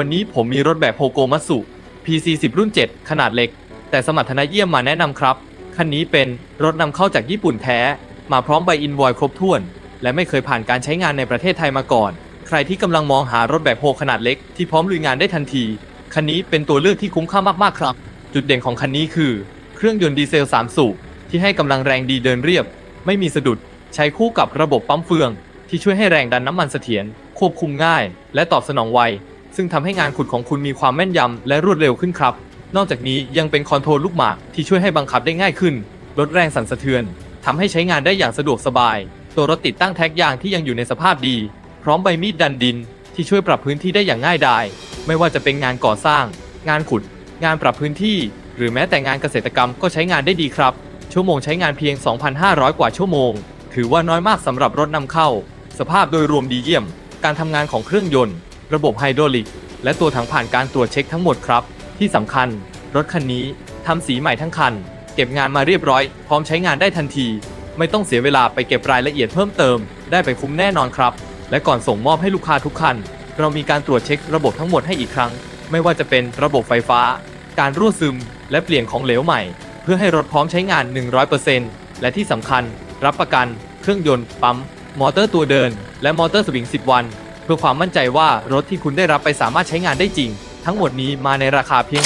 วันนี้ผมมีรถแบบโฮโกมัตสุ PC10 รุ่น 7 ขนาดเล็ก แต่สมรรถนะเยี่ยมมาแนะนำครับ คันนี้เป็นรถนำเข้าจากญี่ปุ่นแท้ มาพร้อมใบอินวอยครบถ้วน และไม่เคยผ่านการใช้งานในประเทศไทยมาก่อน ใครที่กำลังมองหารถแบบโฮขนาดเล็กที่พร้อมลุยงานได้ทันที คันนี้เป็นตัวเลือกที่คุ้มค่ามากๆครับ จุดเด่นของคันนี้คือ เครื่องยนต์ดีเซล 3 สูบที่ให้กำลังแรงดีเดินเรียบ ไม่มีสะดุด ใช้คู่กับระบบปั๊มเฟือง ที่ช่วยให้แรงดันน้ำมันเสถียรควบคุมง่าย และตอบสนองไว ซึ่งทำให้งานขุดของคุณมีความแม่นยำและรวดเร็วขึ้นครับ นอกจากนี้ยังเป็นคอนโทรลลูกหมากที่ช่วยให้บังคับได้ง่ายขึ้น ลดแรงสั่นสะเทือนทำให้ใช้งานได้อย่างสะดวกสบาย ตัวรถติดตั้งแท็กยางที่ยังอยู่ในสภาพดี พร้อมใบมีดดันดิน ที่ช่วยปรับพื้นที่ได้อย่างง่ายดาย ไม่ว่าจะเป็นงานก่อสร้าง งานขุด งานปรับพื้นที่ หรือแม้แต่งานเกษตรกรรมก็ใช้งานได้ดีครับ ชั่วโมงใช้งานเพียง 2,500 กว่าชั่วโมง ถือว่าน้อยมากสำหรับรถนำเข้า สภาพโดยรวมดีเยี่ยม การทำงานของเครื่องยนต์ ระบบไฮดรอลิก และตัวถังผ่านการตรวจเช็คทั้งหมดครับ ที่สำคัญ รถคันนี้ทำสีใหม่ทั้งคัน เก็บงานมาเรียบร้อย พร้อมใช้งานได้ทันที ไม่ต้องเสียเวลาไปเก็บรายละเอียดเพิ่มเติม ได้ไปคุ้มแน่นอนครับ และก่อนส่งมอบให้ลูกค้าทุกคัน เรามีการตรวจเช็คระบบทั้งหมดให้อีกครั้ง ไม่ว่าจะเป็นระบบไฟฟ้า การรั่วซึม และเปลี่ยนของเหลวใหม่ เพื่อให้รถพร้อมใช้งาน 100%และที่สำคัญ รับประกัน เครื่องยนต์ปั๊มมอเตอร์ตัวเดิน และมอเตอร์สวิง 10 วัน เพื่อความมั่นใจว่ารถที่คุณได้รับไปสามารถใช้งานได้จริง ทั้งหมดนี้มาในราคาเพียง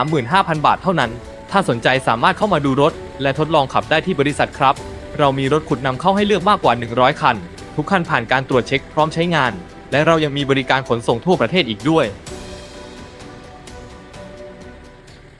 235,000 บาทเท่านั้น ถ้าสนใจสามารถเข้ามาดูรถ และทดลองขับได้ที่บริษัทครับ เรามีรถขุดนำเข้าให้เลือกมากกว่า 100 คัน ทุกคันผ่านการตรวจเช็คพร้อมใช้งาน และเรายังมีบริการขนส่งทั่วประเทศอีกด้วย